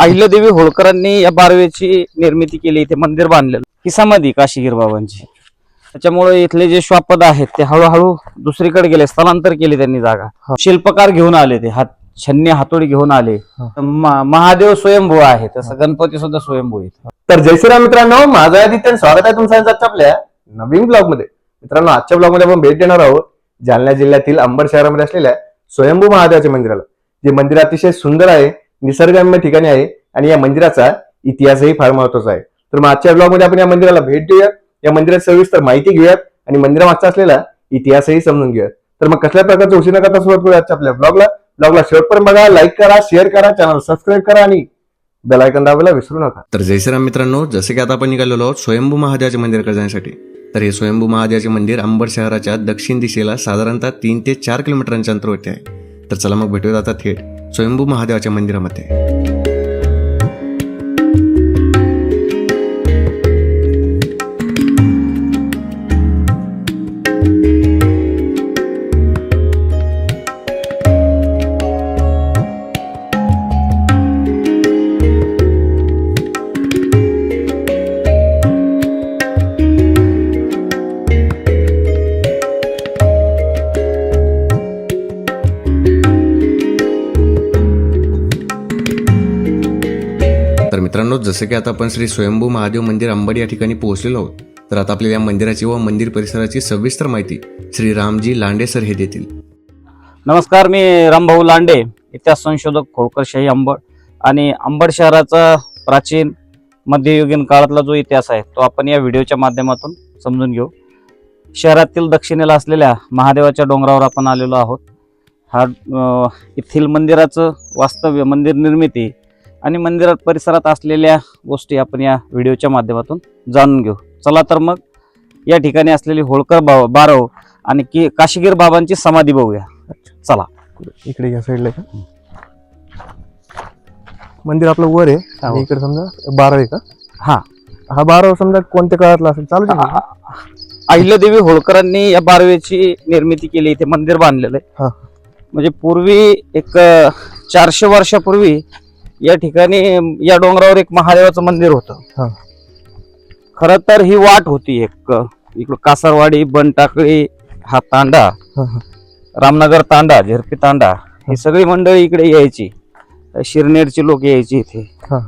अहिल्यादेवी होळकरांनी या बारवेची निर्मिती केली इथे मंदिर बांधलेलं. ही समाधी काशीगीर बाबांची? त्याच्यामुळे इथले जे श्वापद आहेत ते हळूहळू दुसरीकडे गेले स्थलांतर केले त्यांनी जागा. हा. शिल्पकार घेऊन आले ते हात छन्नी हातोडी घेऊन आले. हा. महादेव स्वयंभू आहे तसं गणपती सुद्धा स्वयंभू आहे तर जय श्रीराम मित्रांनो माझं आदित्य आणि स्वागत आहे तुमचं आपल्या नवीन ब्लॉगमध्ये मित्रांनो आजच्या ब्लॉगमध्ये आपण भेट देणार आहोत जालना जिल्ह्यातील अंबड शहरामध्ये असलेल्या स्वयंभू महादेवाच्या मंदिराला जे मंदिर अतिशय सुंदर आहे निसर्गरम्य ठिकाणी आहे आणि या मंदिराचा इतिहासही फार महत्त्वाचा आहे. तर मग आजच्या ब्लॉगमध्ये आपण या मंदिराला भेट देऊया या मंदिराची सविस्तर माहिती घेऊयात आणि मंदिरामागचा असलेला इतिहासही समजून घेऊयात. तर मग कसल्या प्रकारचं उशीर न करता सुरुवात करूया आजच्या आपल्या ब्लॉगला ब्लॉगला शेवटपर्यंत बघा लाईक करा शेअर करा चॅनल सबस्क्राईब करा आणि बेलायकन दाबायला विसरू नका. तर जय मित्रांनो जसे की आता आपण निघालेलो आहोत स्वयंभू महादेवाचे मंदिराकडे जाण्यासाठी. तर हे स्वयंभू महादेवाचे मंदिर अंबड शहराच्या दक्षिण दिशेला साधारणतः तीन ते चार किलोमीटरांच्या अंतरावरती आहे. तर चला मग भेटूयात आता थेट. स्वयंभू महादेवाच्या मंदिरामध्ये. जसं की आता आपण श्री स्वयंभू महादेव मंदिर अंबड या ठिकाणी पोहोचलेलो आहोत तर आता आपल्याला या मंदिराची व मंदिर परिसराची सविस्तर माहिती श्री रामजी लांडे सर हे देतील. नमस्कार मी रामभाऊ लांडे इतिहास संशोधक होळकरशाही अंबड. आणि अंबड शहराचा प्राचीन मध्ययुगीन काळातला जो इतिहास आहे तो आपण या व्हिडिओच्या माध्यमातून समजून घेऊ. शहरातील दक्षिणेला असलेल्या महादेवाच्या डोंगरावर आपण आलेलो आहोत. हा येथील मंदिराचं वास्तव्य मंदिर निर्मिती आणि मंदिरात परिसरात असलेल्या गोष्टी आपण या व्हिडिओच्या माध्यमातून जाणून घेऊ. चला तर मग या ठिकाणी असलेली होळकर बा बारव आणि की काशीगीर बाबांची समाधी बघूया. चला. इकडे या साईडला का? मंदिर आपलं वर आहे. इकडे समजा बारा आहे का? हा. हा बारा समजा कोणत्या काळातला असेल? चालू? अहिल्यादेवी होळकरांनी या बारवेची निर्मिती केली इथे मंदिर बांधलेलं. आहे. म्हणजे पूर्वी एक चारशे वर्षापूर्वी या ठिकाणी या डोंगरावर एक महादेवाचं मंदिर होतं. हा. खर तर ही वाट होती एक. इकडं कासारवाडी बनटाकळी हा तांडा. रामनगर तांडा झिरपी तांडा ही सगळी मंडळी इकडे यायची. शिरनेरची लोक यायची इथे. हा,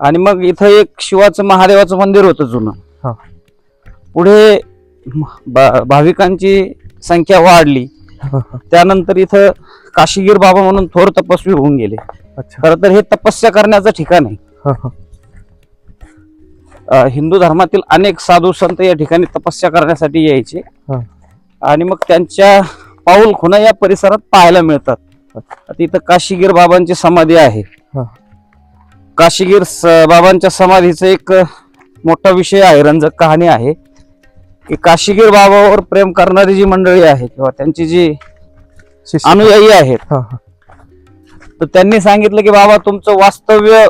आणि मग इथं एक शिवाचं महादेवाचं मंदिर होतं जुनं. हा. पुढे भाविकांची संख्या वाढली. त्यानंतर इथं काशीगीर बाबा म्हणून थोर तपस्वी होऊन गेले. खरं तर हे तपस्या करण्याचं ठिकाण आहे हिंदू धर्मातील अनेक साधू संत या ठिकाणी तपस्या करण्यासाठी यायचे. आणि मग त्यांच्या पाऊल खुणा या परिसरात पाहायला मिळतात आता इथं काशीगीर बाबांची समाधी आहे. काशीगीर बाबांच्या समाधीचा एक मोठा विषय आहे रंजक कहाणी आहे की काशीगीर बाबावर प्रेम करणारी जी मंडळी आहे किंवा त्यांची जी. अनुयायी आहेत. तर त्यांनी सांगितलं की बाबा तुमचं वास्तव्य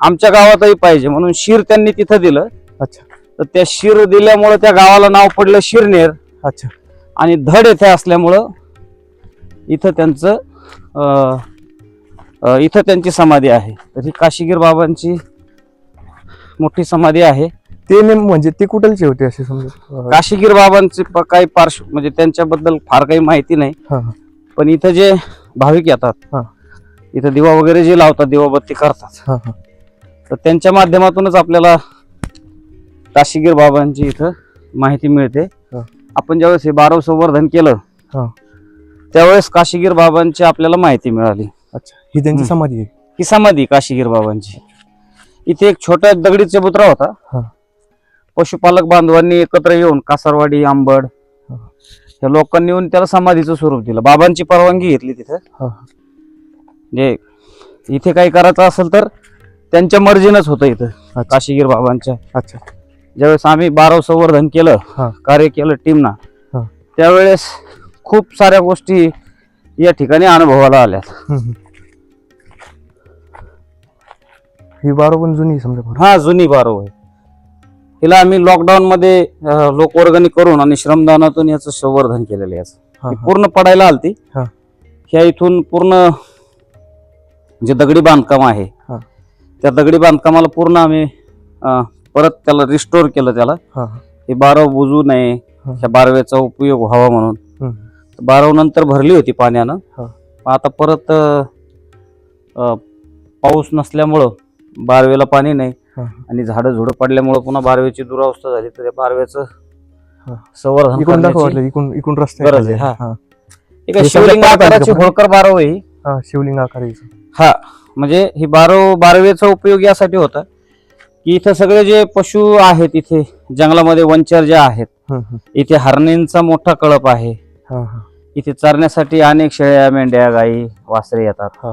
आमच्या गावातही पाहिजे म्हणून शिर त्यांनी तिथं दिलं. अच्छा. तर त्या शिर दिल्यामुळं त्या गावाला नाव पडलं शिरनेर. अच्छा. आणि धड येथे असल्यामुळं इथं त्यांचं अं, अं, इथं त्यांची समाधी आहे. तर ही काशीगीर बाबांची मोठी समाधी आहे. ते नेम म्हणजे ते कुठलचे होते असे समजा? अं, काशीगीर बाबांचे प- काही पार्श्व म्हणजे त्यांच्याबद्दल फार काही माहिती नाही. हा, हा. पण इथं जे भाविक येतात हा. इथं दिवा वगैरे जे लावतात दिवाबत्ती करतात. तर त्यांच्या माध्यमातूनच आपल्याला काशीगीर बाबांची इथं माहिती मिळते. आपण ज्यावेळेस हे बारव संवर्धन केलं हा. त्यावेळेस काशीगीर बाबांची आपल्याला माहिती मिळाली अच्छा ही त्यांची. समाधी आहे ही समाधी काशीगीर बाबांची इथे एक छोटा दगडी चबुतरा होता. पशुपालक बांधवांनी एकत्र येऊन कासारवाडी आंबड. या लोकांनी येऊन त्याला समाधीचं स्वरूप दिलं बाबांची परवानगी घेतली तिथं. म्हणजे इथे काही करायचं असेल तर त्यांच्या मर्जीनच होतं इथं काशीगीर बाबांच्या अच्छा ज्यावेळेस आम्ही बारव संवर्धन केलं. कार्य केलं टीमना. त्यावेळेस खूप साऱ्या गोष्टी या ठिकाणी अनुभवाला आल्या. ही बारा पण जुनी समजा. हा जुनी बारव आहे हिला आम्ही लॉकडाऊन मध्ये लोकवर्गणी करून आणि श्रमदानातून याचं संवर्धन केलेलं आहे. पूर्ण पडायला आलती. ह्या इथून पूर्ण जे दगडी बांधकाम आहे हा. त्या दगडी बांधकामाला पूर्ण आम्ही अं, परत त्याला रिस्टोर केलं त्याला हा हे बारव बुजू नये हा. त्या बारवेचा उपयोग व्हावा म्हणून हम्म. बारव नंतर भरली होती पाण्यानं हा. मग आता परत अं, अं, पाऊस नसल्यामुळं बारवेला पाणी नाही हा. आणि झाडं झुडं पडल्यामुळं पुन्हा बारवेची दुरावस्था झाली तर त्या बारवेचं हा. संवर्धन इकडून दाखव करण्याची वाटलं इकडून इकडून रस्ता गरज आहे, आहे. हा. हा एक आहे हे शिवलिंग आहे आकाराची? होळकर बारव आहे ही. हा शिवलिंग आकाराचं हा म्हणजे ही बारव बारवेचा उपयोग यासाठी होता. की इथं सगळे जे पशु आहेत इथे जंगलामध्ये वनचर जे आहेत. इथे हरणींचा मोठा कळप आहे. इथे चरण्यासाठी अनेक शेळ्या मेंढ्या गाई वासरे येतात.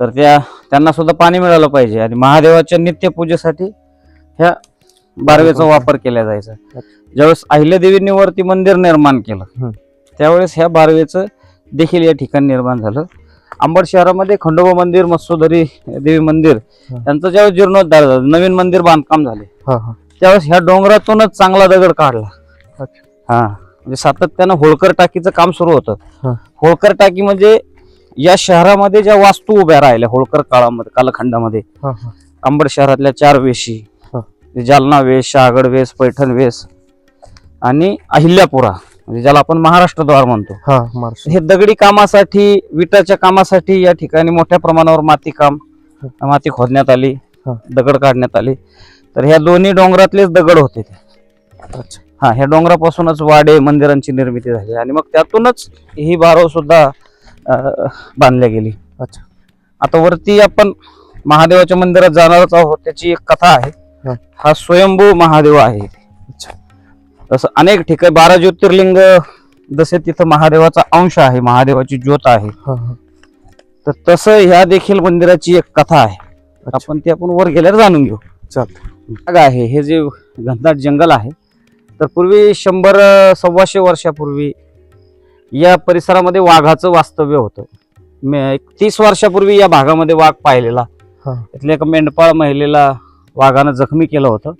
तर त्या त्यांना सुद्धा पाणी मिळालं पाहिजे आणि महादेवाच्या नित्यपूजेसाठी ह्या बारवेचा वापर केला जायचा. ज्यावेळेस अहिल्यादेवींनी वरती मंदिर निर्माण केलं. त्यावेळेस ह्या बारवेचं देखील या ठिकाणी निर्माण झालं. अंबड शहरामध्ये खंडोबा मंदिर मत्स्योदरी देवी मंदिर. यांचं ज्यावेळेस जीर्णोद्धार झालं नवीन मंदिर बांधकाम झाले त्यावेळेस ह्या डोंगरातूनच चांगला दगड काढला. हा म्हणजे सातत्यानं होळकर टाकीचं काम सुरू. होतं होळकर टाकी म्हणजे या शहरामध्ये ज्या वास्तू उभ्या राहिल्या होळकर काळामध्ये कालखंडामध्ये अंबड शहरातल्या चार वेशी. जालना वेश शहागड वेस पैठण वेस आणि अहिल्यापुरा म्हणजे ज्याला आपण महाराष्ट्रद्वार म्हणतो. हा हे दगडी कामासाठी विटाच्या कामासाठी या ठिकाणी मोठ्या प्रमाणावर माती काम माती खोदण्यात आली. दगड काढण्यात आली. तर ह्या दोन्ही डोंगरातलेच दगड होते ते. अच्छा. हा ह्या डोंगरापासूनच वाडे मंदिरांची निर्मिती झाली आणि मग त्यातूनच ही बारव सुद्धा बांधल्या गेली. अच्छा. आता वरती आपण महादेवाच्या मंदिरात जाणारच आहोत त्याची एक कथा आहे. हा. स्वयंभू महादेव आहे. तसं अनेक ठिकाणी बारा ज्योतिर्लिंग जसे तिथं महादेवाचा अंश आहे महादेवाची ज्योत आहे. तर तसं ह्या देखील मंदिराची एक कथा आहे. आपण ती आपण वर गेल्यावर जाणून घेऊ. जागा आहे हे जे घनदाट जंगल आहे तर पूर्वी शंभर सव्वाशे वर्षापूर्वी या परिसरामध्ये वाघाचं वास्तव्य होतं. मे- एक तीस वर्षापूर्वी या भागामध्ये वाघ पाहिलेला. इथल्या एका मेंढपाळ महिलेला वाघानं जखमी केलं होतं.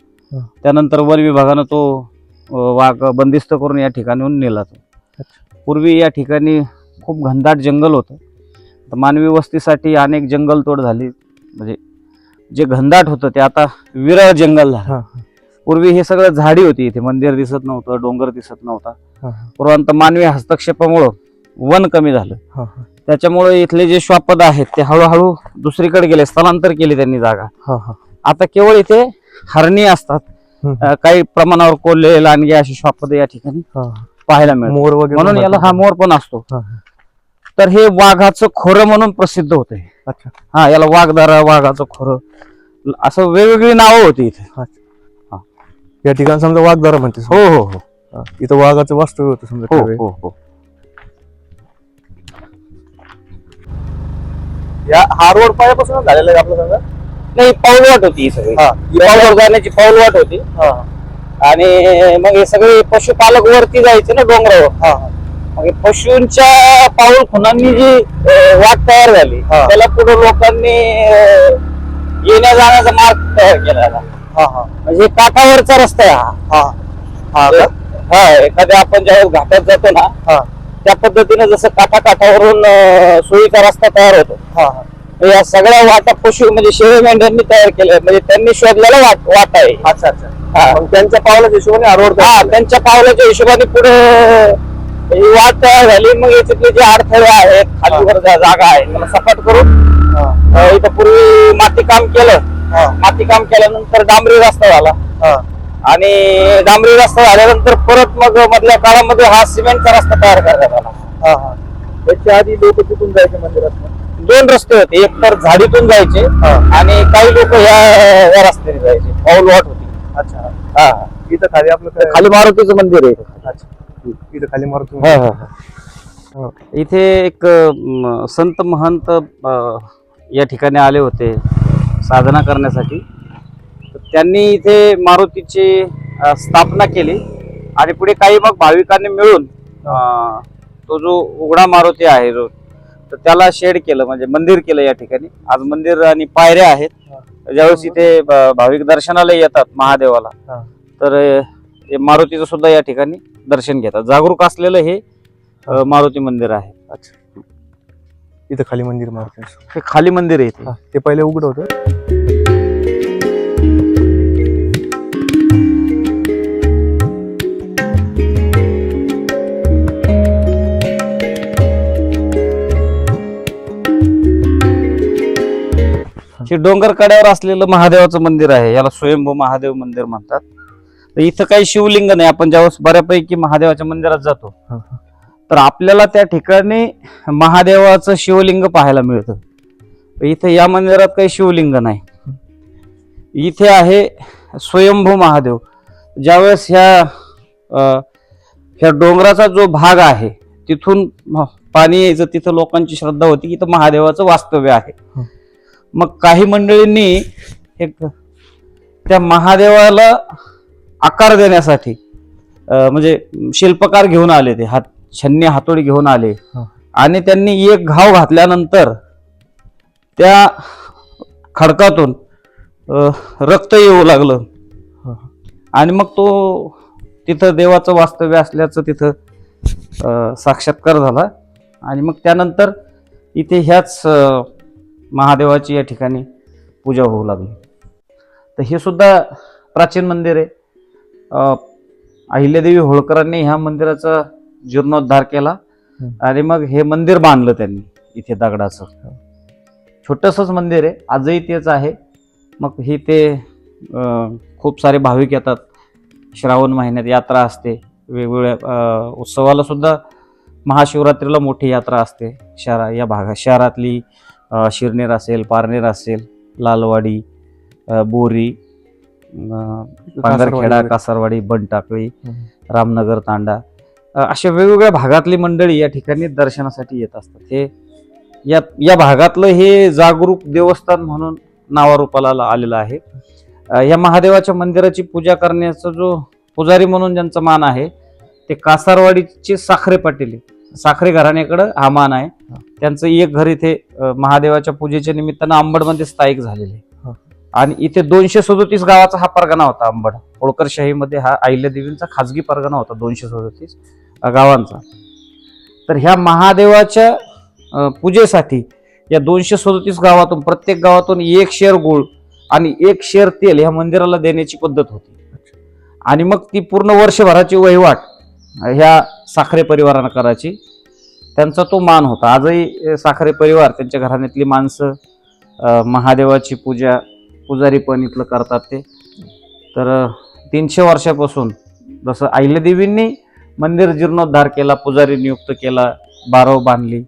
त्यानंतर वन विभागानं तो वाघ बंदिस्त करून या ठिकाणीहून नेला तो. पूर्वी या ठिकाणी खूप घनदाट जंगल होतं. तर मानवी वस्तीसाठी अनेक जंगलतोड झाली. म्हणजे जे घनदाट होतं ते आता विरळ जंगल झालं. पूर्वी हे सगळं झाडी होती इथे. मंदिर दिसत नव्हतं डोंगर दिसत नव्हता. पूर्वांत मानवी हस्तक्षेपामुळं वन कमी झालं. त्याच्यामुळे इथले जे श्वापद आहेत ते हळूहळू दुसरीकडे गेले स्थलांतर केले त्यांनी जागा. आता केवळ इथे हरणी असतात. काही प्रमाणावर कोल्हे लांडगे अशी श्वापद या ठिकाणी हा पाहायला मोर वगैरे म्हणून याला हा मोर पण असतो. हा, हा. तर हे वाघाचं खोरं म्हणून प्रसिद्ध होते अच्छा. हा याला वाघदारा वाघाचं खोरं असं वेगवेगळी नावं होती इथे. या ठिकाणी समजा वाघदारा म्हणते हो हो हो. हा. इथं वाघाचं वास्तव्य होतं समजा हो त्यावेळी. हो हो. या हा रोड पायापासून झालेला आहे आपलं समजा नाही पाऊलवाट होती ही सगळी. हा. पाऊलवर जाण्याची पाऊलवाट होती. हा. आणि मग हे सगळे पशुपालक वरती जायचे ना डोंगरावर. हा. मग हे पशूंच्या पाऊल खुणांनी जी अं, वाट तयार झाली हा. त्याला पुढे लोकांनी येण्या जाण्याचा मार्ग तयार केला याला. हा हा. म्हणजे काठावरचा रस्ता आहे हा. हा. हा का? हा एखाद्या आपण ज्यावेळेस घाटात जातो ना हा. त्या पद्धतीने जसं काठा काठावरून अं, सोयीचा रस्ता तयार होतो. हा हा. या सगळ्या वाटा पशु म्हणजे शेळी मेंढ्यांनी तयार केल्या. म्हणजे त्यांनी शोधलेला वाट वाट आहे. अच्छा अच्छा. हा. मग त्यांच्या पावलाच्या हिशोबाने हा रोड हा त्यांच्या पावलाच्या हिशोबाने पुढे ही वाट तयार झाली. मग याच्यातले जे अडथळे आहेत खालीवर जागा आहे त्याला सपाट करून इथं पूर्वी माती काम केलं. माती काम केल्यानंतर डांबरी रस्ता झाला. आणि डांबरी रस्ता झाल्यानंतर परत मग मधल्या काळामध्ये हा सिमेंटचा रस्ता तयार करण्यात आला. त्याच्या आधी लोक कुठून जायचे मंदिरात? दोन रस्ते होते. एक तर झाडीतून जायचे आणि काही लोक या या रस्त्याने जायचे. पाऊल वाट होती. अच्छा. हा. इथं खाली आपलं खाली मारुतीचं मंदिर आहे. अच्छा. इथं खाली मारुती हा, हा, हा. इथे एक संत महंत या ठिकाणी आले होते साधना करण्यासाठी. त्यांनी इथे मारुतीची स्थापना केली. आणि पुढे काही मग भाविकांनी मिळून तो जो उघडा मारुती आहे जो तर त्याला शेड केलं म्हणजे मंदिर केलं या ठिकाणी. आज मंदिर आणि पायऱ्या आहेत. ज्यावेळेस इथे भाविक दर्शनाला येतात महादेवाला. तर मारुतीचं सुद्धा या ठिकाणी दर्शन घेतात. जागरूक असलेलं हे मारुती मंदिर आहे. अच्छा. इथं खाली मंदिर मारुती हे खाली मंदिर आहे ते पहिले उघड होतं. हे डोंगर कड्यावर असलेलं महादेवाचं मंदिर आहे. याला स्वयंभू महादेव मंदिर म्हणतात. तर इथं काही शिवलिंग नाही. आपण ज्यावेळेस बऱ्यापैकी महादेवाच्या मंदिरात जातो. तर आपल्याला त्या ठिकाणी महादेवाचं शिवलिंग पाहायला मिळतं. इथं या मंदिरात काही शिवलिंग नाही. इथे आहे स्वयंभू महादेव. ज्यावेळेस ह्या ह्या डोंगराचा जो भाग आहे तिथून पाणी यायचं तिथं लोकांची श्रद्धा होती की इथं महादेवाचं वास्तव्य आहे. मग काही मंडळींनी एक त्या महादेवाला आकार देण्यासाठी म्हणजे शिल्पकार घेऊन आले ते हात छन्नी हातोडी घेऊन आले. आणि त्यांनी एक घाव घातल्यानंतर त्या खडकातून रक्त येऊ लागलं. आणि मग तो तिथं देवाचं वास्तव्य असल्याचं तिथं साक्षात्कार झाला. आणि मग त्यानंतर इथे ह्याच महादेवाची या ठिकाणी पूजा होऊ लागली. तर हे सुद्धा प्राचीन मंदिर आहे. अहिल्यादेवी होळकरांनी ह्या मंदिराचा जीर्णोद्धार केला. आणि मग हे मंदिर बांधलं त्यांनी इथे दगडाचं. छोटंसंच मंदिर आहे. आजही तेच आहे. मग हे ते खूप सारे भाविक येतात. श्रावण महिन्यात यात्रा असते. वेगवेगळ्या उत्सवाला सुद्धा महाशिवरात्रीला मोठी यात्रा असते. शहरा या भागात शहरातली शिरनेर असेल पारनेर असेल लालवाडी बोरी वगैरे. कासारवाडी बनटाकळी. रामनगर तांडा अशा वेगवेगळ्या भागातली मंडळी या ठिकाणी दर्शनासाठी येत असतात हे या या भागातलं हे जागरूक देवस्थान म्हणून नावारूपाला आलं- आलेलं आहे या महादेवाच्या मंदिराची पूजा करण्याचा जो पुजारी म्हणून ज्यांचा मान आहे ते कासारवाडीचे साखरे पाटील. साखरे घराण्याकडं हा मान आहे त्यांचं एक घर इथे महादेवाच्या पूजेच्या निमित्तानं अंबडमध्ये स्थायिक झालेले आहे. आणि इथे दोनशे सदोतीस गावाचा हा परगणा होता अंबड. होळकरशाहीमध्ये हा अहिल्यादेवींचा खाजगी परगणा होता दोनशे सदोतीस गावांचा. तर ह्या महादेवाच्या पूजेसाठी या दोनशे सदोतीस गावातून प्रत्येक गावातून एक शेर गुळ आणि एक शेर तेल ह्या मंदिराला देण्याची पद्धत होती. आणि मग ती पूर्ण वर्षभराची वहिवाट ह्या साखरे परिवारानं करायची. त्यांचा तो मान होता. आजही साखरे परिवार त्यांच्या घराण्यातली माणसं महादेवाची पूजा पुजारी पण इथलं करतात ते. तर तीनशे वर्षापासून जसं अहिल्यादेवींनी मंदिर जीर्णोद्धार केला पुजारी नियुक्त केला बारव बांधली.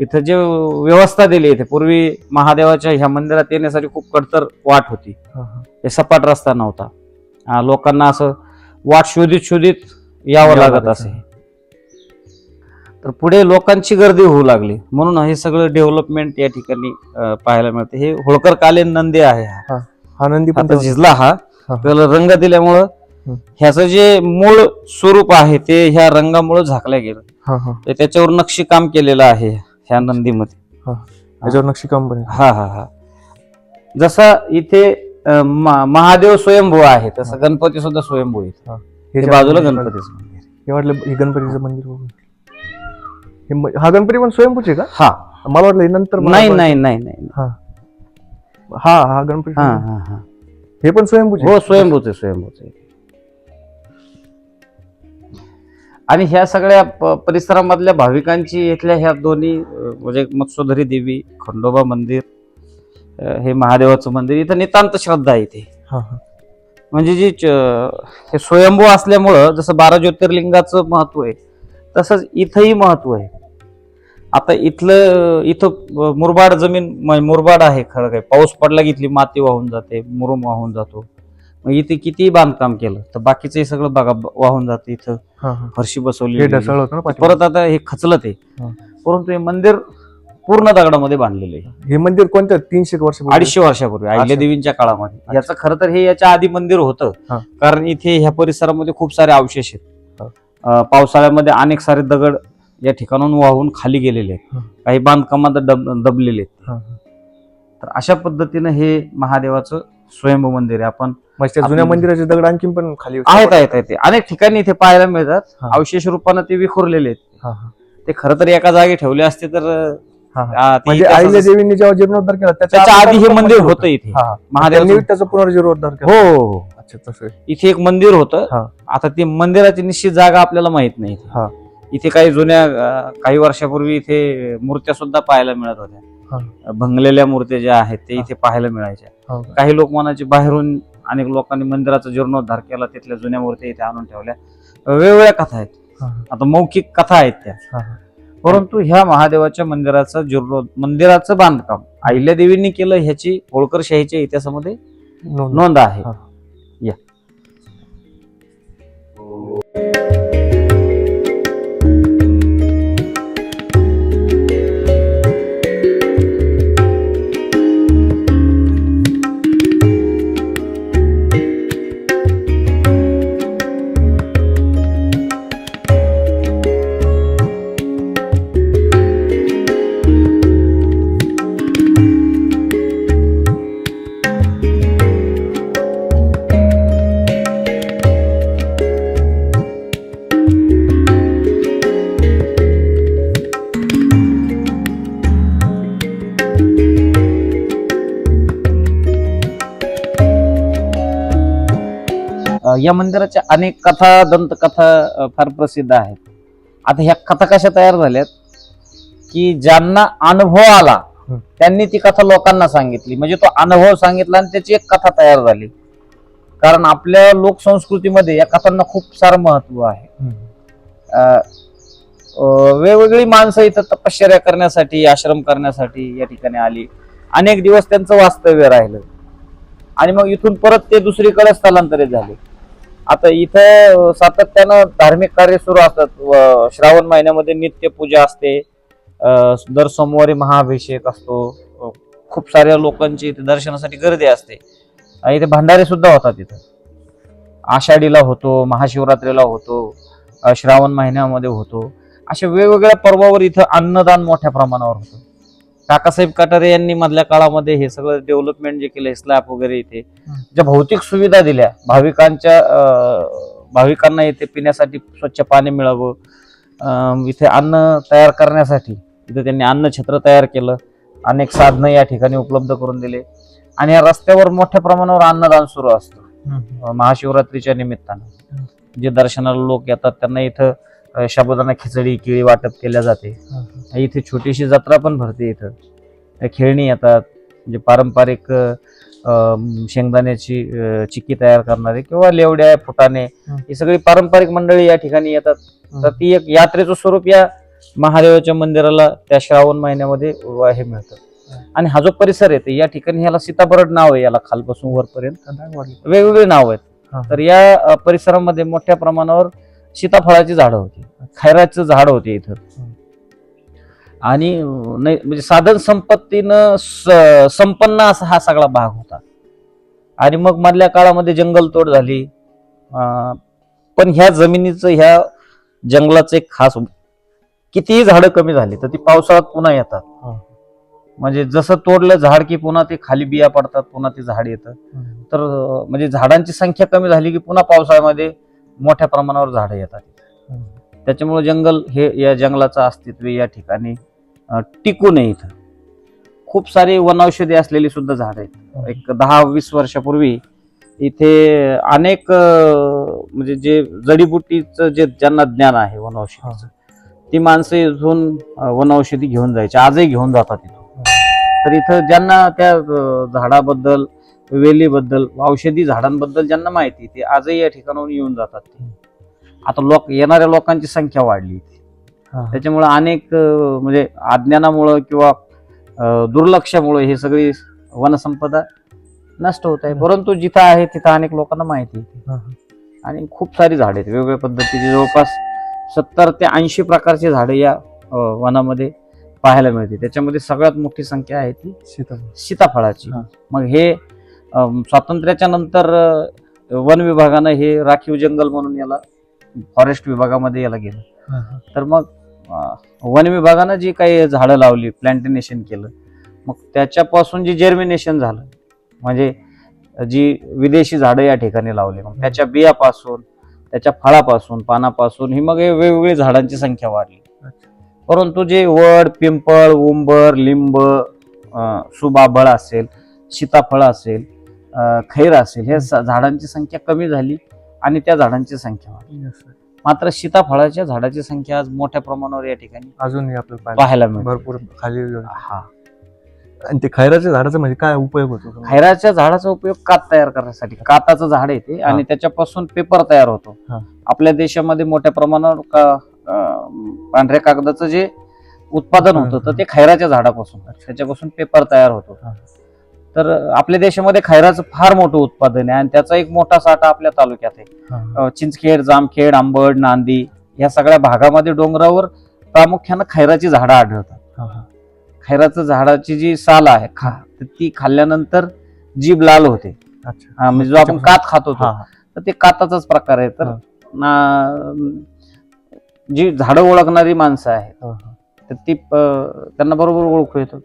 इथं जे व्यवस्था दिली इथे पूर्वी महादेवाच्या ह्या मंदिरात येण्यासाठी खूप कडतर वाट होती. हा, सपाट रस्ता नव्हता. लोकांना असं वाट शोधित शोधित यावं लागत. असे. तर पुढे लोकांची गर्दी होऊ लागली. म्हणून हे सगळं डेव्हलपमेंट या ठिकाणी अ, पाहायला मिळते. हे होळकर कालीन नंदी आहे हा. नंदी पण आता झिजला हा. हा. त्याला रंग दिल्यामुळं हं. ह्याचं जे मूळ स्वरूप आहे ते ह्या रंगामुळे झाकलं गेलं. हा हा. ते त्याच्यावर नक्षी काम केलेलं आहे ह्या नंदीमध्ये. त्याच्यावर नक्षी कंपनी हा हा हा. जसा इथे अ, म- महादेव स्वयंभू आहे तसं गणपती सुद्धा स्वयंभू आहे. हे. बाजूला गणपतीचं मंदिर हे वाटलं हे गणपतीचं मंदिर हे म- हा गणपती पण स्वयंभूच आहे का? हा. मला वाटलं हे नंतर मला नाही नाही नाही नाही हा. हा हा गणपती हा हा हा. हे पण स्वयंभूच आहे? हो स्वयंभूच आहे स्वयंभूच आहे. आणि ह्या सगळ्या प- परिसरामधल्या भाविकांची इथल्या ह्या दोन्ही अ, म्हणजे मत्स्योधरी देवी खंडोबा मंदिर अ, हे महादेवाचं मंदिर इथं नितांत श्रद्धा आहे इथे. हा हा. म्हणजे जी च- हे स्वयंभू असल्यामुळं जसं बारा ज्योतिर्लिंगाचं महत्त्व आहे तसंच इथंही महत्त्व आहे. आता इथलं इथं मुरबाड जमीन मुरबाड आहे खरं काय. पाऊस पडला की इथली माती वाहून जाते मुरुम वाहून जातो. मग इथे कितीही बांधकाम केलं तर बाकीचं हे सगळं बघा वाहून जातं इथं. फरशी बसवली. परत आता हे खचलं ते. परंतु हे मंदिर पूर्ण दगडामध्ये बांधलेलं आहे. हे मंदिर कोणत्या तीनशे वर्ष अडीचशे वर्षापूर्वी अहिल्यादेवींच्या काळामध्ये. याचं खरं तर हे याच्या आधी मंदिर होतं. कारण इथे ह्या परिसरामध्ये खूप सारे अवशेष आहेत. पावसाळ्यामध्ये अनेक सारे दगड या ठिकाणाहून वाहून खाली गेलेले आहेत. काही बांधकामात दब दबलेले आहेत तर अशा पद्धतीनं हे महादेवाचं स्वयंभू मंदिर आहे आपण म्हणजे त्या जुन्या आपण- मंदिराचे दगड आणखी पण खाली आहेत आहेत आहेत ते. अनेक ठिकाणी इथे पाहायला मिळतात हा. अवशेष रूपानं ते विखुरलेले आहेत हा, हा. ते खरं तर एका जागी ठेवले असते तर अं, हा, हा. आ, ती म्हणजे इतिहासाचं- आईल्या देवींनी जेव्हा जीर्णोद्धार केला त्याच्या आधी हे मंदिर होतं. इथे हा, हा. महादेवाचं त्यांनी त्याचं पुनर्जीर्णोद्धार केला हो हो हो अच्छा तसं आहे. इथे एक मंदिर होतं. आता ते मंदिराची निश्चित जागा आपल्याला माहीत नाही हा. इथे काही जुन्या अं, काही वर्षापूर्वी इथे मूर्त्या सुद्धा पाहायला मिळत होत्या भंगलेल्या मूर्त्या ज्या आहेत ते. इथे पाहायला मिळायच्या हो का? काही लोक म्हणायचे बाहेरून अनेक लोकांनी मंदिराचा जीर्णोद्धार केला तिथल्या जुन्या मूर्ती इथे आणून ठेवल्या वेगवेगळ्या कथा आहेत हा, आता मौखिक कथा आहेत त्या हा, हा. परंतु ह्या महादेवाच्या मंदिराचं जीर्णो मंदिराचं बांधकाम अहिल्या देवींनी केलं ह्याची होळकर शाहीच्या इतिहासामध्ये नोंद. नोंद आहे हा. या मंदिराच्या अनेक कथा दंतकथा फार प्रसिद्ध आहेत. आता ह्या कथा कशा तयार झाल्यात? की ज्यांना अनुभव आला. त्यांनी ती कथा लोकांना सांगितली. म्हणजे तो अनुभव सांगितला आणि त्याची एक कथा तयार झाली. कारण आपल्या लोकसंस्कृतीमध्ये या कथांना खूप सारं महत्त्व आहे. वेगवेगळी माणसं इथं तपश्चर्या करण्यासाठी आश्रम करण्यासाठी या ठिकाणी आली. अनेक दिवस त्यांचं वास्तव्य राहिलं. आणि मग इथून परत ते दुसरीकडे स्थलांतरित झाले. आता इथं सातत्यानं धार्मिक कार्य सुरू असतात. व श्रावण महिन्यामध्ये नित्य पूजा असते. दर सोमवारी महाअभिषेक असतो. खूप साऱ्या लोकांची इथे दर्शनासाठी गर्दी असते. आणि इथे भंडारे सुद्धा होतात इथं. आषाढीला होतो महाशिवरात्रीला होतो श्रावण महिन्यामध्ये होतो. अशा वेगवेगळ्या पर्वावर इथं अन्नदान मोठ्या प्रमाणावर होतं. काकासाहेब कटारे यांनी मधल्या काळामध्ये हे सगळं डेव्हलपमेंट जे केलं स्लॅब वगैरे इथे ज्या भौतिक सुविधा दिल्या भाविकांच्या भाविकांना इथे पिण्यासाठी स्वच्छ पाणी मिळावं इथे अन्न तयार करण्यासाठी इथे त्यांनी अन्नछत्र तयार केलं अनेक साधनं या ठिकाणी उपलब्ध करून दिले. आणि या रस्त्यावर मोठ्या प्रमाणावर अन्नदान सुरू असतं. महाशिवरात्रीच्या निमित्तानं. जे दर्शनाला लोक येतात त्यांना इथं साबुदाणा खिचडी केळी वाटप केल्या जाते. इथे छोटीशी जत्रा पण भरते इथं. खेळणी येतात. म्हणजे पारंपरिक शेंगदाण्याची चिक्की तयार करणारे किंवा लेवड्या फुटाणे हं. सगळी पारंपरिक मंडळी या ठिकाणी येतात. तर ती एक यात्रेचं स्वरूप या महादेवाच्या मंदिराला त्या श्रावण महिन्यामध्ये हे मिळतं. आणि हा जो परिसर येते या ठिकाणी ह्याला सीताबरड नाव आहे याला खालपासून वरपर्यंत. वेगवेगळे नाव आहेत. तर या परिसरामध्ये मोठ्या प्रमाणावर सीताफळाची झाडं होती. खैराचं झाड होते इथं. आणि नाही म्हणजे साधन संपत्तीनं संपन्न असा हा सगळा भाग होता आणि मग मधल्या काळामध्ये जंगलतोड झाली पण ह्या जमिनीचं ह्या जंगलाचं एक खास कितीही झाडं कमी झाली तर ती पावसाळ्यात पुन्हा येतात हा. म्हणजे जसं तोडलं झाड की पुन्हा ते खाली बिया पडतात पुन्हा ते झाड येतं. तर म्हणजे झाडांची संख्या कमी झाली की पुन्हा पावसाळ्यामध्ये मोठ्या प्रमाणावर झाडं येतात. त्याच्यामुळे जंगल हे या जंगलाचं अस्तित्व या ठिकाणी टिकू नये इथं. खूप सारी वनौषधी असलेली सुद्धा झाड आहेत. एक दहा वीस वर्षापूर्वी इथे अनेक म्हणजे जे जडीबुटीचं जे ज्यांना ज्ञान आहे वनौषधीचं ती माणसं इथून वनौषधी घेऊन जायची. आजही घेऊन जातात इथून. तर इथं ज्यांना त्या झाडाबद्दल वेलीबद्दल औषधी झाडांबद्दल ज्यांना माहिती ते आजही या ठिकाणाहून येऊन जातात. आता लोक येणाऱ्या लोकांची संख्या वाढली. त्याच्यामुळे अनेक म्हणजे अज्ञानामुळं किंवा दुर्लक्षामुळे हे सगळी वनसंपदा नष्ट होत आहे. परंतु जिथं आहे तिथं अनेक लोकांना माहिती आणि खूप सारी झाडे आहेत वेगवेगळ्या पद्धतीचे जवळपास सत्तर ते ऐंशी प्रकारची झाडे या वनामध्ये पाहायला मिळते त्याच्यामध्ये सगळ्यात मोठी संख्या आहे ती सीताफळ. सीताफळाची. मग हे स्वातंत्र्याच्या नंतर वन विभागानं हे राखीव जंगल म्हणून याला फॉरेस्ट विभागामध्ये याला गेलं. तर मग वन विभागानं जी काही झाडं लावली प्लॅन्टेनेशन केलं मग त्याच्यापासून जे जर्मिनेशन झालं म्हणजे जी विदेशी झाडं या ठिकाणी लावली मग त्याच्या बियापासून त्याच्या फळापासून पानापासून ही मग हे वेगवेगळी झाडांची संख्या वाढली. परंतु जे वड पिंपळ उंबर लिंब सुबाबळ असेल सीताफळ असेल खैर असेल हे झाडांची संख्या कमी झाली आणि त्या झाडांची संख्या वाढली. मात्र सीताफळाच्या झाडाची संख्या आज मोठ्या प्रमाणावर या ठिकाणी अजूनही आपल्याला पाहायला मिळते. भरपूर खाली हा. आणि ते खैराच्या झाडाचा म्हणजे काय उपयोग होतो? खैराच्या झाडाचा उपयोग कात तयार करण्यासाठी. काताचं झाड येते आणि त्याच्यापासून पेपर तयार होतो. हा. आपल्या देशामध्ये मोठ्या प्रमाणावर का- अं, पांढऱ्या कागदाचं जे उत्पादन होतं तर ते खैराच्या झाडापासून त्याच्यापासून पेपर तयार होतो. हा. तर आपल्या देशामध्ये खैराचं फार मोठं उत्पादन आहे आणि त्याचा एक मोठा साठा आपल्या तालुक्यात आहे चिंचखेड जामखेड आंबड नांदी या सगळ्या भागामध्ये डोंगरावर प्रामुख्यानं खैराची झाडं आढळतात. खैराचं झाडाची जी साल आहे खा ती खाल्ल्यानंतर जीभ लाल होते हा, म्हणजे जो आपण कात खातो तो. तर ते काताचाच प्रकार आहे तर जी झाडं ओळखणारी माणसं आहेत. तर ती त्यांना बरोबर ओळखू येतो.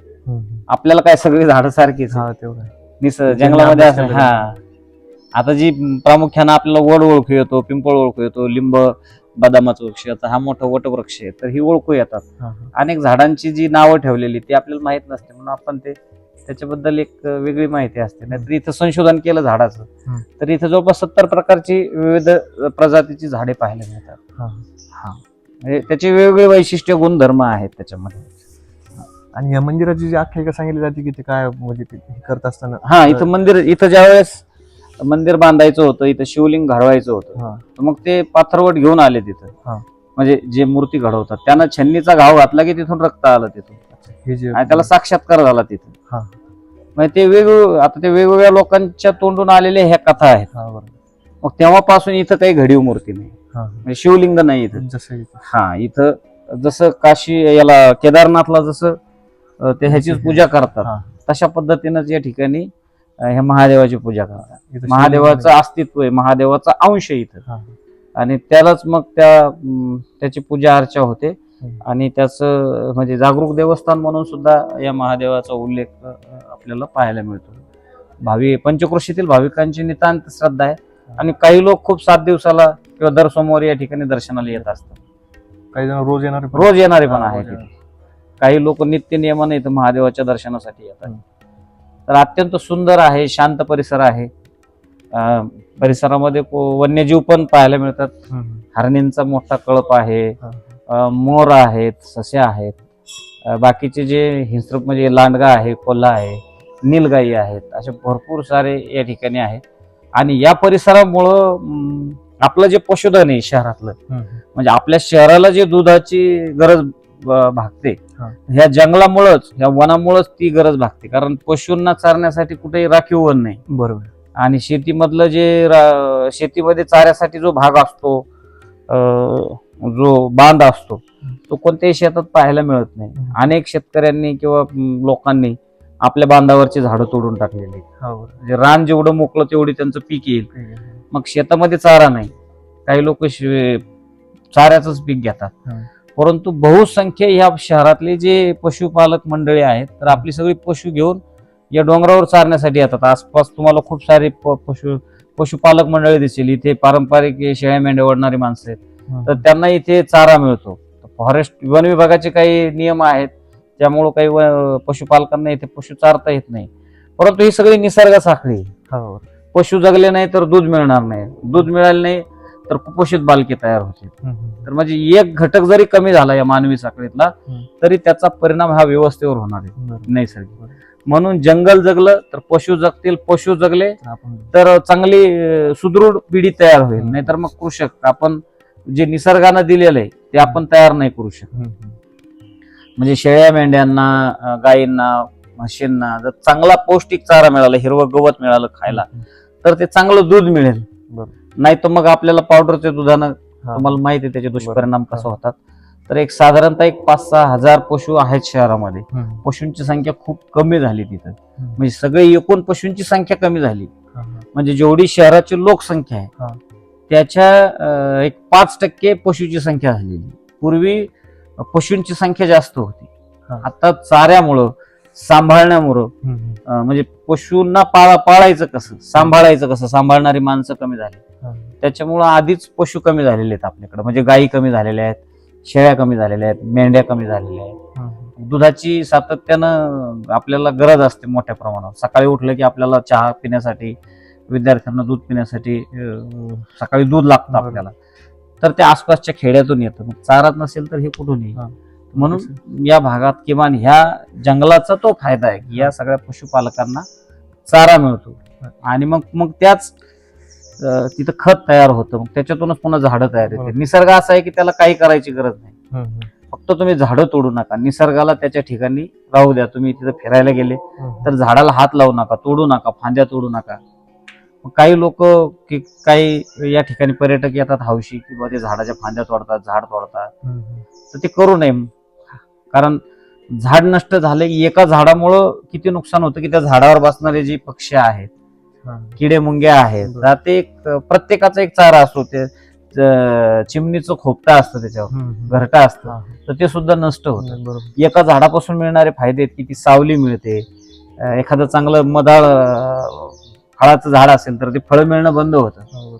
आपल्याला काय सगळी झाडं सारखीच. निस जंगलामध्ये असं हा. आता जी प्रामुख्यानं आपल्याला वड ओळखू येतो पिंपळ ओळखू येतो लिंब बदामाचा वृक्ष आता हा मोठा वटवृक्ष आहे तर ही ओळखू येतात. अनेक झाडांची जी नावं ठेवलेली ती आपल्याला माहीत नसते म्हणून आपण ते त्याच्याबद्दल एक वेगळी माहिती असते. नाहीतर इथं संशोधन केलं झाडाचं. तर इथं जवळपास सत्तर प्रकारची विविध प्रजातीची झाडे पाहायला मिळतात. हा. हा. म्हणजे त्याचे वेगवेगळे वैशिष्ट्य गुणधर्म आहेत त्याच्यामध्ये. आणि या मंदिराची जी आख्यायिका सांगितली जाते की ते काय म्हणजे ते हे करत असताना हा इथं मंदिर इथं ज्यावेळेस मंदिर बांधायचं होतं इथं शिवलिंग घडवायचं होतं हा. तर मग ते पाथरवट घेऊन आले तिथं हा. म्हणजे जे मूर्ती घडवतात त्यांना छन्नीचा घाव घातला की तिथून रक्त आलं तिथून हे जे आणि त्याला साक्षात्कार झाला तिथं हा. म्हणजे ते वेगवेगळं आता ते वेगवेगळ्या लोकांच्या तोंडून आलेल्या ह्या कथा आहेत हा, बरोबर. मग तेव्हापासून इथं काही घडीव मूर्ती नाही हा. म्हणजे शिवलिंग नाही इथं जसं. हा इथं जसं काशी याला केदारनाथला जसं ते ह्याचीच पूजा करतात. तशा पद्धतीनंच या ठिकाणी हे महादेवाची पूजा करतात. महादेवाचं अस्तित्व आहे महादेवाचा अंश आहे इथं. आणि त्यालाच मग त्या त्याची पूजा अर्चा होते. आणि त्याचं म्हणजे जागरूक देवस्थान म्हणून सुद्धा या महादेवाचा उल्लेख आपल्याला पाहायला मिळतो. भावी पंचक्रोशीतील भाविकांची नितांत श्रद्धा आहे. आणि काही लोक खूप सात दिवसाला किंवा दर सोमवारी या ठिकाणी दर्शनाला येत असतात. काही जण रोज येणार रोज येणारे पण आहेत काही लोक नित्य नियमाने इथं महादेवाच्या दर्शनासाठी येतात. तर अत्यंत सुंदर आहे शांत परिसर आहे. परिसरामध्ये वन्यजीव पण पाहायला मिळतात. हरणींचा मोठा कळप आहे. मोर आहेत सस्या आहेत. बाकीचे जे हिंस्रक म्हणजे लांडगा आहे कोल्हा आहे नीलगाई आहेत असे भरपूर सारे या ठिकाणी आहेत. आणि या परिसरामुळं आपलं जे पशुधन आहे शहरातलं म्हणजे आपल्या शहराला जे दुधाची गरज भागते. ह्या जंगलामुळंच ह्या वनामुळंच ती गरज भागते. कारण पशूंना चारण्यासाठी कुठेही राखीव वन नाही. बरोबर. आणि शेतीमधलं जे शेतीमध्ये चाऱ्यासाठी जो भाग असतो जो बांध असतो तो कोणत्याही शेतात पाहायला मिळत नाही. अनेक शेतकऱ्यांनी किंवा लोकांनी आपल्या बांधावरची झाडं तोडून टाकलेली. हा म्हणजे रान जेवढं मोकळं तेवढी त्यांचं पीक येईल. मग शेतामध्ये चारा नाही. काही लोक चाऱ्याच पीक घेतात. परंतु बहुसंख्य ह्या शहरातले जे पशुपालक मंडळी आहेत तर आपली सगळी पशु घेऊन या डोंगरावर चारण्यासाठी येतात. आसपास तुम्हाला खूप सारे पशु पशुपालक मंडळी दिसेल. इथे पारंपरिक शेळ्या मेंढ्या ओढणारी माणसं आहेत. तर त्यांना इथे चारा मिळतो. फॉरेस्ट वन विभागाचे काही नियम आहेत त्यामुळं काही पशुपालकांना इथे पशु चारता येत नाही. परंतु ही सगळी निसर्ग साखळी. हा. पशु जगले नाही तर दूध मिळणार नाही. दूध मिळाले नाही तर कुपोषित बालके तयार होतील हम्म. तर म्हणजे एक घटक जरी कमी झाला या मानवी साखळीतला. तरी त्याचा परिणाम हा व्यवस्थेवर होणार आहे. नैसर्गिक म्हणून जंगल जगलं तर पशु जगतील पशु जगले तर चांगली सुदृढ पिढी तयार होईल. नाहीतर मग कृषक आपण जे निसर्गानं दिलेलं आहे ते आपण तयार नाही करू शकत. म्हणजे शेळ्या मेंढ्यांना गायींना म्हशींना जर चांगला पौष्टिक चारा मिळाला हिरवं गवत मिळालं खायला तर ते चांगलं दूध मिळेल. नाही तर मग आपल्याला पावडरच्या दुधानं. तुम्हाला माहिती आहे त्याचे दुष्परिणाम. कसे होतात तर एक साधारणतः एक पाच सहा हजार पशु आहेत शहरामध्ये. पशूंची संख्या खूप कमी झाली तिथं. म्हणजे सगळे एकूण पशूंची संख्या कमी झाली. म्हणजे जेवढी शहराची लोकसंख्या. आहे त्याच्या एक पाच टक्के पशुची संख्या झालेली पूर्वी पशूंची संख्या जास्त होती. आता चाऱ्यामुळं सांभाळण्यामुळं. अं, म्हणजे पशूंना पाळा पाळायचं कसं? सांभाळायचं कसं? सांभाळणारी माणसं कमी झाली. त्याच्यामुळं आधीच पशु कमी झालेले आहेत आपल्याकडे. म्हणजे गायी कमी झालेल्या आहेत शेळ्या कमी झालेल्या आहेत मेंढ्या कमी झालेल्या आहेत. दुधाची सातत्यानं आपल्याला गरज असते मोठ्या प्रमाणात सकाळी उठलं की आपल्याला चहा पिण्यासाठी विद्यार्थ्यांना दूध पिण्यासाठी अं, सकाळी दूध लागतं बरोबर. आपल्याला. तर ते आसपासच्या खेड्यातून येतं. मग चारात नसेल तर हे कुठून येईल हा. म्हणून या भागात किमान ह्या जंगलाचा तो फायदा आहे की या सगळ्या पशुपालकांना चारा मिळतो. आणि मग मग त्याच तिथं खत तयार होतं. मग त्याच्यातूनच पुन्हा झाडं तयार. होते. निसर्ग असा आहे की त्याला काही करायची गरज नाही. फक्त तुम्ही झाडं तोडू नका. निसर्गाला त्याच्या ठिकाणी राहू द्या. तुम्ही तिथं फिरायला गेले तर झाडाला हात लावू नका तोडू नका फांद्या तोडू नका. मग काही लोक की काही या ठिकाणी पर्यटक येतात हौशी किंवा ते झाडाच्या फांद्या तोडतात झाड तोडतात. तर ते करू नये. कारण झाड नष्ट झाले की एका झाडामुळं किती नुकसान होतं की त्या झाडावर बसणारे जे पक्षी आहेत किडे मुंग्या आहेत ते एक प्रत्येकाचा एक चारा असतो ते चिमणीचं खोपटा असतं त्याच्यावर घरटा असतं तर ते सुद्धा नष्ट होतं. एका झाडापासून मिळणारे फायदे आहेत की ती सावली मिळते एखादं चांगलं मधाळ अं, फळाचं झाड असेल तर ते फळं मिळणं बंद होतं.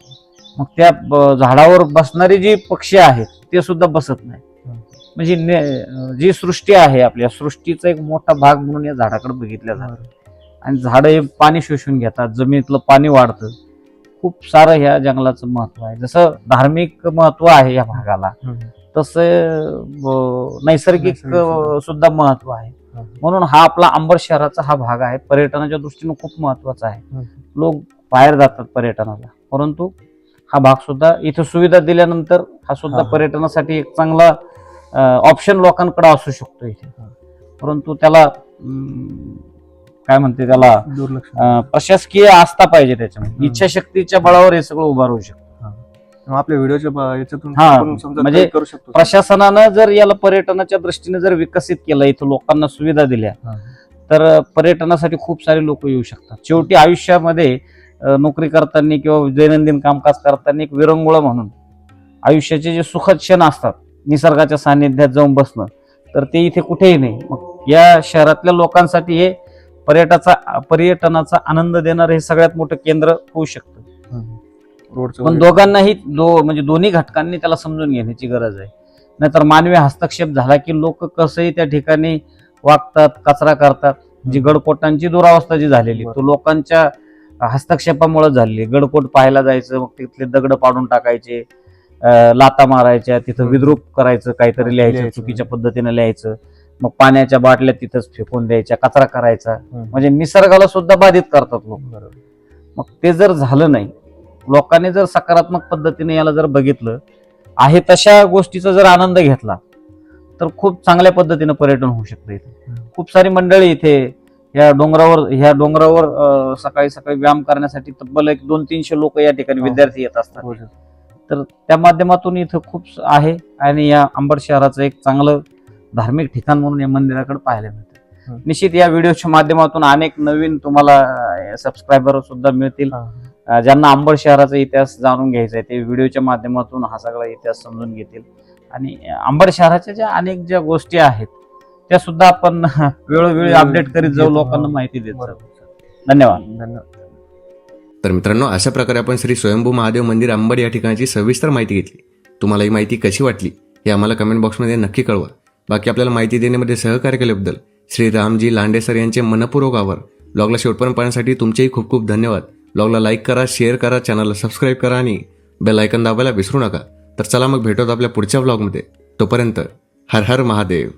मग त्या झाडावर बसणारे जे पक्षी आहेत ते सुद्धा बसत नाही म्हणजे ने- जी सृष्टी आहे आपल्या सृष्टीचा एक मोठा भाग म्हणून या झाडाकडे बघितल्या जातं आणि झाडं हे पाणी शोषून घेतात जमिनीतलं पाणी वाढतं. खूप सारं ह्या जंगलाचं महत्त्व आहे. जसं धार्मिक महत्त्व आहे या भागाला तसं नैसर्गिक सुद्धा महत्त्व आहे. म्हणून हा आपला अंबर शहराचा हा भाग आहे. पर्यटनाच्या दृष्टीने खूप महत्त्वाचा आहे. लोक बाहेर जातात पर्यटनाला. परंतु हा भाग सुद्धा इथे सुविधा दिल्यानंतर हा सुद्धा. पर्यटनासाठी एक चांगला ऑप्शन लोकांकडे असू शकतो इथे. परंतु त्याला काय म्हणते त्याला दुर्लक्ष. प्रशासकीय आस्था पाहिजे त्याच्यामध्ये. इच्छाशक्तीच्या बळावर हे सगळं उभं राहू शकतं. आपल्या व्हिडिओच्या याच्यातून हा, म्हणजे प्रशासनानं जर याला पर्यटनाच्या दृष्टीने जर विकसित केलं इथं लोकांना सुविधा दिल्या. तर पर्यटनासाठी खूप सारे लोक येऊ शकतात. शेवटी आयुष्यामध्ये नोकरी करताना किंवा दैनंदिन कामकाज करताना एक विरंगुळ म्हणून आयुष्याचे जे सुखद क्षण असतात निसर्गाच्या सानिध्यात जाऊन बसणं. तर ते इथे कुठेही नाही. मग या शहरातल्या लोकांसाठी हे पर्यटाचा पर्यटनाचा आनंद देणारं हे सगळ्यात मोठं केंद्र होऊ शकतं. पण दोघांनाही दो म्हणजे दोन्ही घटकांनी त्याला समजून घेण्याची गरज आहे. नाहीतर मानवी हस्तक्षेप झाला की लोक कसंही त्या ठिकाणी वागतात कचरा करतात. जी गडकोटांची दुरावस्था जी झालेली तो लोकांच्या हस्तक्षेपामुळे झालेली. गडकोट पाहायला जायचं मग तिथले दगड पाडून टाकायचे. लाता मारायच्या तिथं. विद्रूप करायचं काहीतरी लिहायचं. चुकीच्या पद्धतीने लिहायचं मग पाण्याच्या बाटल्या तिथंच फेकून द्यायच्या कचरा करायचा. म्हणजे निसर्गाला सुद्धा बाधित करतात लोक. मग ते जर झालं नाही लोकांनी जर सकारात्मक पद्धतीने याला जर बघितलं आहे तशा गोष्टीचा जर आनंद घेतला तर खूप चांगल्या पद्धतीनं पर्यटन होऊ शकतं इथे. खूप सारी मंडळी इथे या डोंगरावर ह्या डोंगरावर सकाळी सकाळी व्यायाम करण्यासाठी तब्बल एक दोन तीनशे लोक या ठिकाणी हो. विद्यार्थी येत असतात हो, सर. तर त्या माध्यमातून इथं खूप आहे आणि या अंबड शहराचं एक चांगलं धार्मिक ठिकाण म्हणून या मंदिराकडे पाहायला मिळतं. निश्चित या व्हिडिओच्या माध्यमातून अनेक नवीन तुम्हाला सबस्क्रायबर सुद्धा मिळतील. ज्यांना अंबड शहराचा इतिहास जाणून घ्यायचा आहे ते व्हिडिओच्या माध्यमातून हा सगळा इतिहास समजून घेतील. आणि अंबड शहराच्या ज्या अनेक ज्या गोष्टी आहेत त्या सुद्धा आपण वेळोवेळी अपडेट करीत जाऊ लोकांना. माहिती देत. धन्यवाद. धन्यवाद. तर मित्रांनो अशा प्रकारे आपण श्री स्वयंभू महादेव मंदिर अंबड या ठिकाणाची सविस्तर माहिती घेतली. तुम्हाला ही माहिती कशी वाटली हे आम्हाला कमेंट बॉक्समध्ये नक्की कळवा. बाकी आपल्याला माहिती देण्यामध्ये सहकार्य केल्याबद्दल श्री रामजी लांडे सर यांचे मनपूर्वक आभार. ब्लॉगला शेवटपर्यंत पाहण्यासाठी तुमचेही खूप खूप धन्यवाद. ब्लॉगला लाईक करा शेअर करा चॅनलला सबस्क्राईब करा आणि बेल आयकन दाबायला विसरू नका. तर चला मग भेटतो आपल्या पुढच्या ब्लॉगमध्ये तोपर्यंत हर हर महादेव.